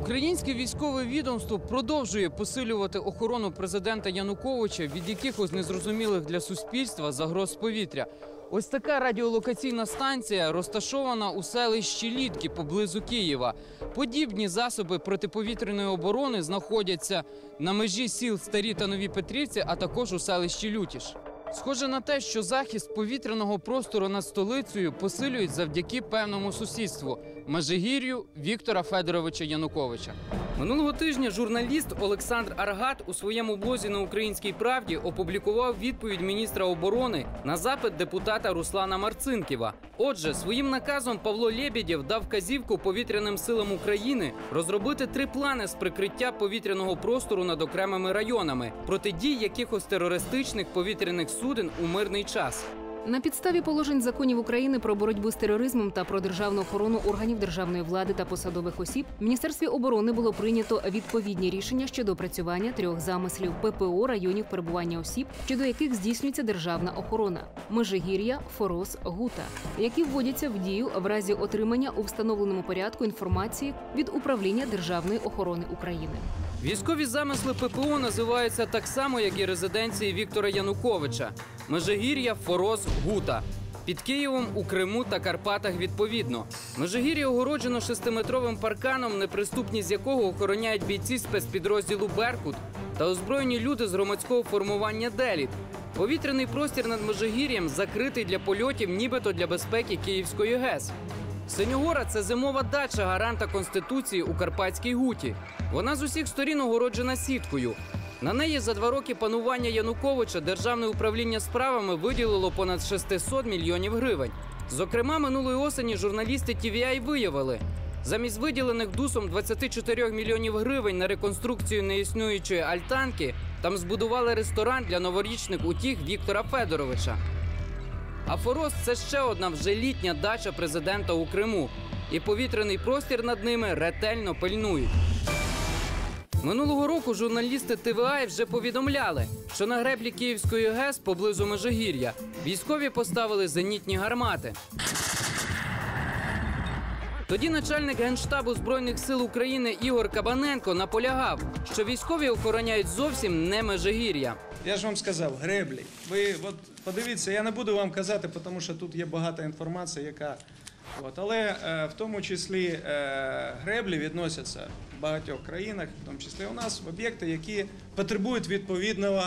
Українське військове відомство продовжує посилювати охорону президента Януковича від якихось незрозумілих для суспільства загроз повітря. Ось така радіолокаційна станція розташована у селищі Літки поблизу Києва. Подібні засоби протиповітряної оборони знаходяться на межі сіл Старі та Нові Петрівці, а також у селищі Лютіш. Схоже на те, що захист повітряного простору над столицею посилюють завдяки певному сусідству Межигір'ю Віктора Федоровича Януковича. Минулого тижня журналіст Олександр Аргат у своєму блозі на Українській правді опублікував відповідь міністра оборони на запит депутата Руслана Марцинківа. Отже, своїм наказом Павло Лєбєдєв дав вказівку повітряним силам України розробити три плани з прикриття повітряного простору над окремими районами протидій якихось терористичних повітряних суден у мирний час. На підставі положень законів України про боротьбу з тероризмом та про державну охорону органів державної влади та посадових осіб в Міністерстві оборони було прийнято відповідні рішення щодо опрацювання трьох замислів ППО районів перебування осіб, щодо яких здійснюється державна охорона Межигір'я, Форос, Гута, які вводяться в дію в разі отримання у встановленому порядку інформації від управління державної охорони України. Військові замисли ППО називаються так само, як і резиденції Віктора Януковича: Межигір'я, Форос, Гута. Під Києвом, у Криму та Карпатах відповідно. Межигір'я огороджено шестиметровим парканом, неприступність якого охороняють бійці спецпідрозділу Беркут та озброєні люди з громадського формування Деліт. Повітряний простір над Межигір'ям закритий для польотів, нібито для безпеки Київської ГЕС. Синьогора це зимова дача гаранта Конституції у Карпатській Гуті. Вона з усіх сторін огороджена сіткою. На неї за два роки панування Януковича Державне управління справами виділило понад 600 мільйонів гривень. Зокрема, минулої осені журналісти TVI виявили, замість виділених дусом 24 мільйонів гривень на реконструкцію неіснуючої альтанки, там збудували ресторан для новорічних утіх Віктора Федоровича. А Форос це ще одна вже літня дача президента у Криму. І повітряний простір над ними ретельно пильнують. Минулого року журналісти ТВА вже повідомляли, що на греблі Київської ГЕС поблизу Межигір'я військові поставили зенітні гармати. Тоді начальник генштабу збройних сил України Ігор Кабаненко наполягав, що військові охороняють зовсім не Межигір'я. Я ж вам сказав, греблі. Ви от подивіться, я не буду вам казати, тому що тут є багата інформація, яка. От, але е, в тому числі е, греблі відносяться в багатьох країнах, в тому числі у нас, в об'єкти, які потребують відповідного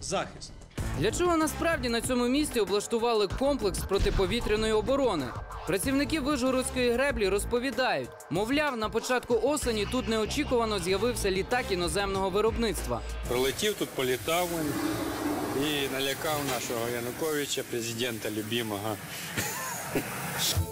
захисту. Для чого насправді на цьому місці облаштували комплекс протиповітряної оборони? Працівники Вижгородської греблі розповідають, мовляв, на початку осені тут неочікувано з'явився літак іноземного виробництва. Пролетів тут, політав він і налякав нашого Януковича, президента любимого.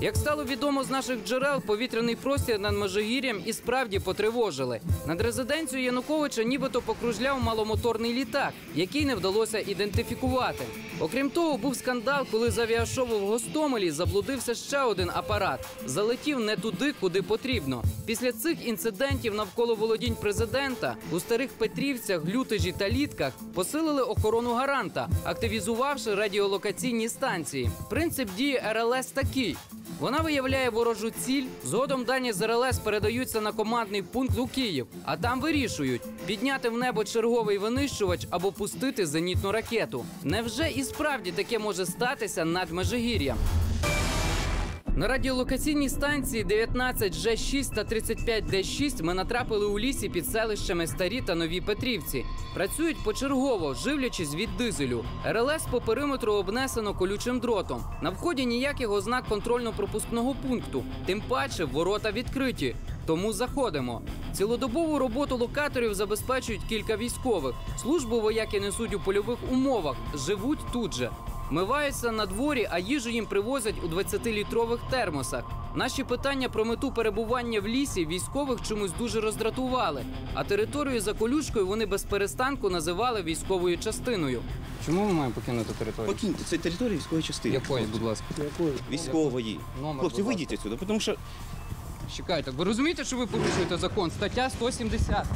Як стало відомо з наших джерел, повітряний простір над Межигір'ям і справді потривожили. Над резиденцією Януковича нібито покружляв маломоторний літак, який не вдалося ідентифікувати. Окрім того, був скандал, коли з авіашову в Гостомелі заблудився ще один апарат. Залетів не туди, куди потрібно. Після цих інцидентів навколо володінь президента у старих Петрівцях, Лютежі та Літках посилили охорону гаранта, активізувавши радіолокаційні станції. Принцип дії РЛС такий. Вона виявляє ворожу ціль. Згодом дані з РЛС передаються на командний пункт у Київ, а там вирішують підняти в небо черговий винищувач або пустити зенітну ракету. Невже і справді таке може статися над Межигір'ям? На радіолокаційній станції 19 Ж6 та 35 Д6 ми натрапили у лісі під селищами Старі та Нові Петрівці. Працюють почергово, живлячись від дизелю. РЛС по периметру обнесено колючим дротом. На вході ніяких ознак контрольно-пропускного пункту. Тим паче ворота відкриті. Тому заходимо. Цілодобову роботу локаторів забезпечують кілька військових. Службу вояки несуть у польових умовах, живуть тут же. Миваються на дворі, а їжу їм привозять у 20-літрових термосах. Наші питання про мету перебування в лісі військових чомусь дуже роздратували. А територію за колючкою вони без перестанку називали військовою частиною. Чому ми маємо покинути територію? Покиньте, це територія військової частини. Якої, будь ласка. Військової. Номер, Хлопці, вийдіть отсюди, тому що Чекайте, ви розумієте, що ви порушуєте закон? Стаття 170.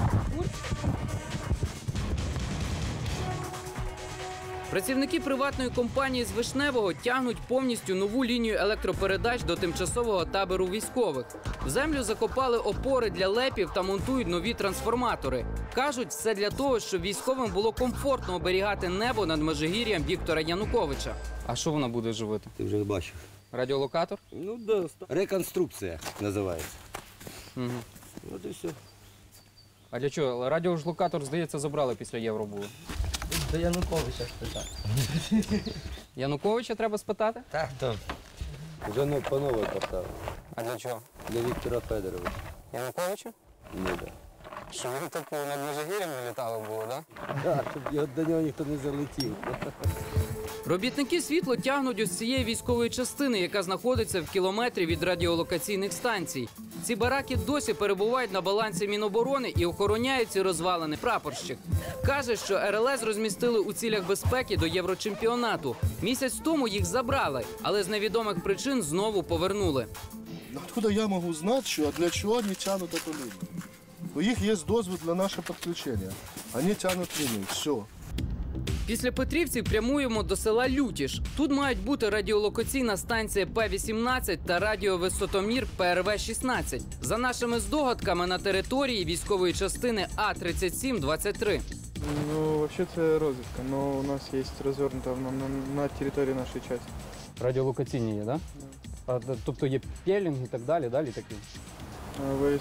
Працівники приватної компанії з Вишневого тягнуть повністю нову лінію електропередач до тимчасового табору військових. В землю закопали опори для лепів та монтують нові трансформатори. Кажуть, все для того, щоб військовим було комфортно оберігати небо над Межигір'ям Віктора Януковича. А що вона буде живити? Ти вже бачив. Радіолокатор? Ну да, реконструкція називається. Угу. От і все. А для чого? Радіолокатор, здається, забрали після євро було. До Януковича спитати. Януковича треба спитати? Так, так. Вже ну, по новій поставив. А для чого? Для Віктора Федоровича. Януковича? Ну да. Що він так над Межигір'ям не літало було, так? Так, щоб до нього ніхто не залетів. Робітники світло тягнуть ось з цієї військової частини, яка знаходиться в кілометрі від радіолокаційних станцій. Ці бараки досі перебувають на балансі Міноборони і охороняють ці розвалини прапорщик. Каже, що РЛС розмістили у цілях безпеки до Єврочемпіонату. Місяць тому їх забрали, але з невідомих причин знову повернули. Откуда я могу знать, что, для чего они тянут эту линию? У них есть дозвол для нашего подключения. Они тянут линию. Все. Після Петрівців прямуємо до села Лютіш. Тут мають бути радіолокаційна станція П-18 та радіовисотомір ПРВ-16. За нашими здогадками, на території військової частини А-37-23. Ну, вообще це розвідка, але у нас є розвернута на, на, на території нашої частини. Радіолокаційні є, так? Да? Тобто є пєлінг і так далі, далі такі.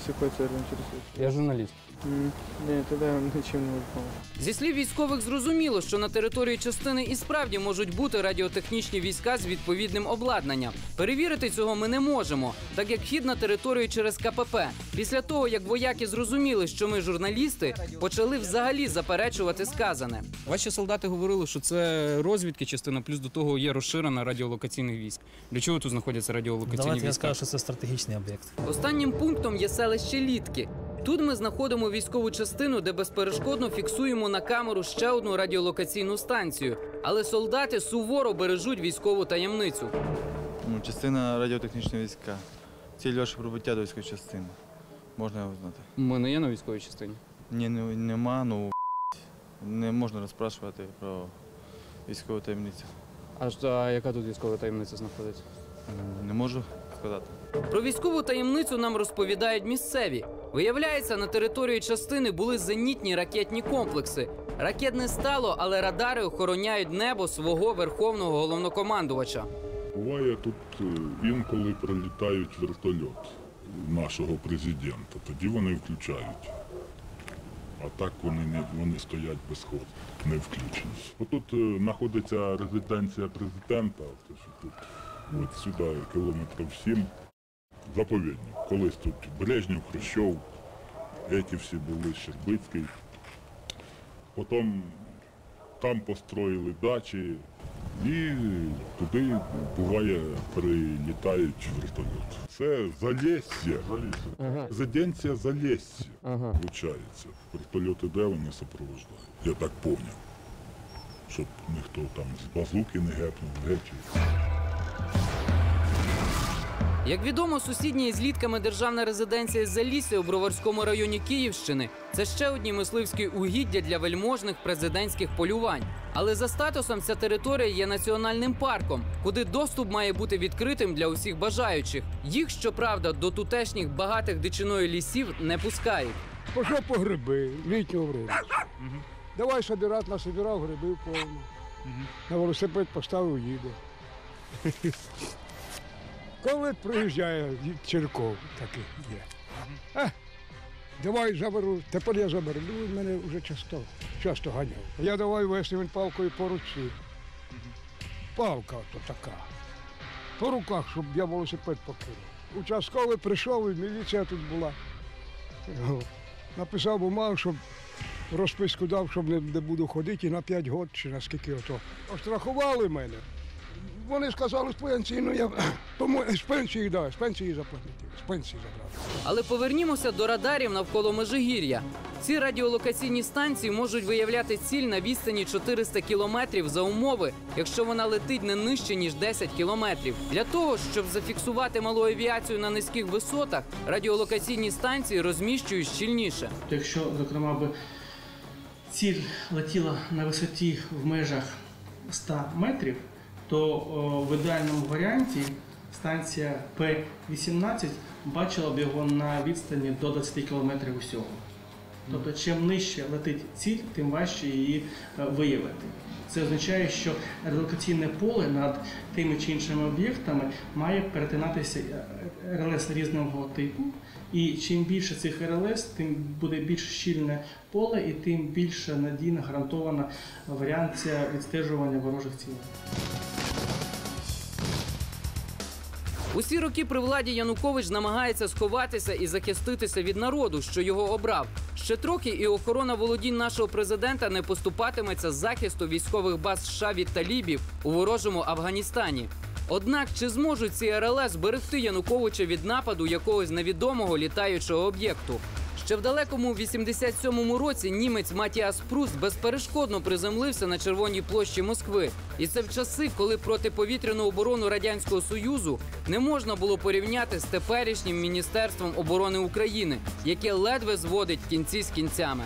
Якою целью інтересуєтесь? Я журналіст. Ні, тоді нічим не допоможу. Зі слів військових зрозуміло, що на території частини і справді можуть бути радіотехнічні війська з відповідним обладнанням. Перевірити цього ми не можемо, так як вхід на територію через КПП. Після того, як вояки зрозуміли, що ми журналісти, почали взагалі заперечувати сказане. Ваші солдати говорили, що це розвідки частина, плюс до того є розширена радіолокаційних військ. Для чого тут знаходяться радіолокаційні Давайте я скажу, що це стратегічний об'єкт. Останнім пунктом є селище Літки. Тут ми знаходимо військову частину, де безперешкодно фіксуємо на камеру ще одну радіолокаційну станцію. Але солдати суворо бережуть військову таємницю. Ну, частина радіотехнічної війська. Ціль ваше прибуття до військової частини. Можна його знати. Ми не є на військовій частині. Ні, не, нема, ну не можна розпрашувати про військову таємницю. А, ж- а яка тут військова таємниця знаходиться? Не можу сказати. Про військову таємницю нам розповідають місцеві. Виявляється, на території частини були зенітні ракетні комплекси. Ракет не стало, але радари охороняють небо свого верховного головнокомандувача. Буває тут е, інколи прилітають вертольот нашого президента. Тоді вони включають. А так вони не вони стоять без ходу, не включені. Отут е, знаходиться резиденція президента. Ось тут, от сюди кілометрів сім. Заповідник. Колись тут Брежнєв, Хрущов, еті всі були, Щербицький. Потім там построїли дачі, і туди буває прилітають вертольот. Це Залєсье, резиденція Залєсье, виходить. Вертольот іде, вони супроводжують. Я так поняв. Щоб ніхто там з базуки не гепнув, гечі. Як відомо, сусідня із літками державна резиденція Залісся у Броварському районі Київщини це ще одні мисливські угіддя для вельможних президентських полювань. Але за статусом ця територія є національним парком, куди доступ має бути відкритим для усіх бажаючих. Їх, щоправда, до тутешніх багатих дичиною лісів не пускають. Пішов по гриби, літнього времени. Давай собирати, насобирав гриби повно. На велосипед поставив, їде. Коли приїжджає Черков, такий є. А, давай заберу, тепер я заберу. Ну, мене вже часто, часто ганяв. Я давай вести він палкою по руці. Палка то така. По руках, щоб я велосипед покинув. Участковий прийшов, і міліція тут була. Написав бумагу, щоб розписку дав, щоб не буду ходити і на 5 років чи на скільки ото. Острахували мене. Вони сказали з пенсії, ну я тому з пенсії, да, з пенсії заплатити, з пенсії забрати. Але повернімося до радарів навколо Межигір'я. Ці радіолокаційні станції можуть виявляти ціль на відстані 400 кілометрів за умови, якщо вона летить не нижче ніж 10 кілометрів. Для того щоб зафіксувати малу авіацію на низьких висотах, радіолокаційні станції розміщують щільніше. Якщо, зокрема, би ціль летіла на висоті в межах 100 метрів, то в ідеальному варіанті станція П-18 бачила б його на відстані до 20 км усього. Тобто, чим нижче летить ціль, тим важче її е, виявити. Це означає, що релокаційне поле над тими чи іншими об'єктами має перетинатися е, РЛС різного типу. І чим більше цих РЛС, тим буде більш щільне поле і тим більше надійна гарантована варіанція відстежування ворожих цілей. Усі роки при владі Янукович намагається сховатися і захиститися від народу, що його обрав. Ще трохи, і охорона володінь нашого президента не поступатиметься з захисту військових баз США від талібів у ворожому Афганістані. Однак чи зможуть ці РЛС зберегти Януковича від нападу якогось невідомого літаючого об'єкту? Ще в далекому 87-му році німець Матіас Пруст безперешкодно приземлився на червоній площі Москви. І це в часи, коли протиповітряну оборону радянського союзу не можна було порівняти з теперішнім міністерством оборони України, яке ледве зводить кінці з кінцями.